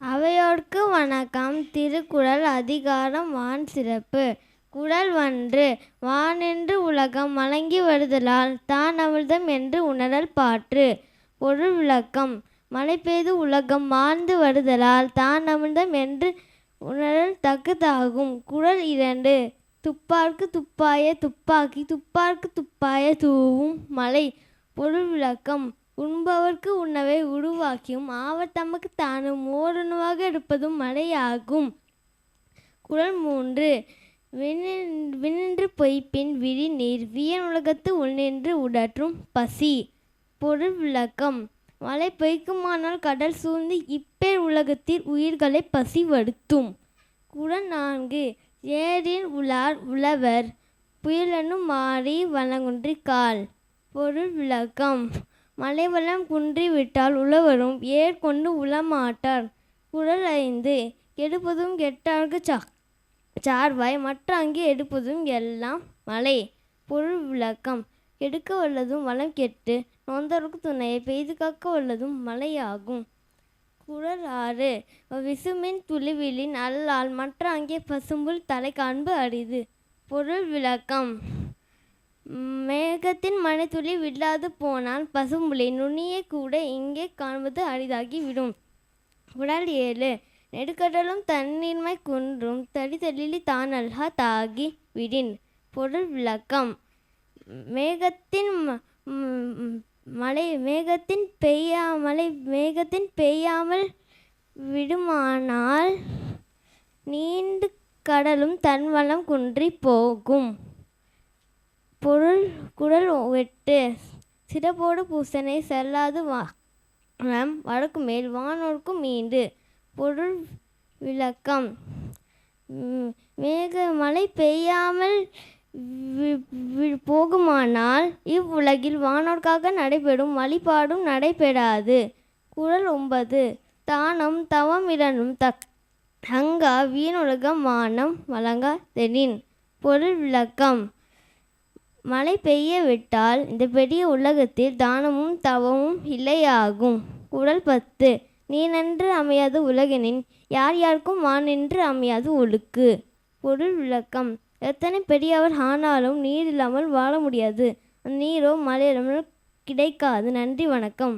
அவையோர்க்கு வணக்கம். திருக்குறள் அதிகாரம் வான் சிறப்பு. குடல் ஒன்று வானென்று உலகம் வழங்கி வருதலால் தான் அமிர்தம் என்று உணரல் பாற்று. பொருள் விளக்கம் மழை பெய்து உலகம் வாழ்ந்து வருதலால் தான் அமிர்தம் என்று உணரல் தக்கதாகும் குடல் இரண்டு துப்பார்க்கு துப்பாய துப்பாக்கி துப்பார்க்கு துப்பாய தூவும் மலை பொருள் விளக்கம் உண்பவர்க்கு உணவை உருவாக்கியும் ஆவர் தமக்கு தானும் ஓருணவாக எடுப்பதும் மழையாகும் குரல் மூன்று. வினின்று பொய்ப்பின் விழி நீர் வியன் உலகத்து உள்நின்று உடற்றும் பசி. பொருள் விளக்கம். மழை பொய்க்குமானால் கடல் சூழ்ந்து இப்பேர் உலகத்தில் உயிர்களை பசி வடுத்தும் குரல் நான்கு. ஏரின் உலார் உழவர் புயலெனும் மாறி வளங்குன்றி கால். பொருள் விளக்கம். மலைவளம் குன்றிவிட்டால் உழவரும் ஏர் கொண்டு உளமாட்டார். குரல் ஐந்து கெடுப்பதும் கெட்டார்க்கு சா சார்வாய் மற்ற அங்கே எடுப்பதும் எல்லாம் மலை. பொருள் விளக்கம் கெடுக்க வல்லதும் வளம் கெட்டு நொந்தருக்கு துணையை பெய்து காக்க வல்லதும் மலையாகும். குரல் ஆறு விசுமின் துளிவிலின் அல்லால் மற்ற அங்கே பசும்புல் தலை காண்பு அரிது. பொருள் விளக்கம் மேகத்தின் மழைத்துளி விழாது போனால் பசும்புலி நுனியை கூட இங்கே காண்பது அரிதாகி விடும் உடல் ஏழு. நெடுக்கடலும் தண்ணீர்மை குன்றும் தடிதலிலி தானல்ஹா தாகி விடின் பொருள் விளக்கம். மேகத்தின் ம- மழை மேகத்தின் பெய்யா மழை மேகத்தின் பெய்யாமல் விடுமானால் நீண்டு கடலும் தன் வளம் குன்றி போகும். பொருள் குறள் வெட்டு. சிறப்போடு பூசனை செல்லாது வானம் வடக்கு மேல் வானோர்க்கும் மீண்டு. பொருள் விளக்கம். மேக மழை பெய்யாமல் போகுமானால் இவ்வுலகில் வானோர்க்காக நடைபெறும் வழிபாடும் நடைபெறாது. குரல் ஒன்பது. தானம் தவம் இரண்டும் தக். தங்கா வீணுலகம் வானம் வழங்கா தெனின் பொருள் விளக்கம். மழை பெய்ய விட்டால் இந்த பெரிய உலகத்தில் தானமும் தவமும் இல்லையாகும். உடல் பத்து. நீ நன்று அமையாது உலகினின் யார் யாருக்கும் வானின்று அமையாது ஒழுக்கு. பொருள் விளக்கம். எத்தனை பெரியவர் ஆனாலும் நீர் இல்லாமல் வாழ முடியாது. நீரோ மழை இல்லாமல் கிடைக்காது. நன்றி வணக்கம்.